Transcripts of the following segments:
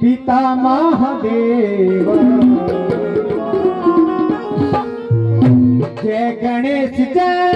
પિતા મહાદેવ જય ગણેશ જય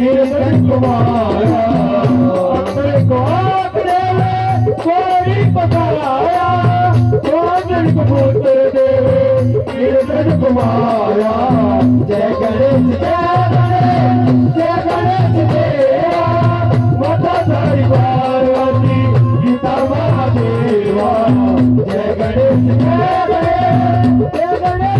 कीर्तन तुम्हारा अपने को अपने कोई पकड़ाया। भोजन कबूत देवे कीर्तन तुम्हारा जय गणेश जय गणेश जय गणेश माता सारी पार्वती गीता महादेवा। जय गणेश जय गणेश जय गणेश।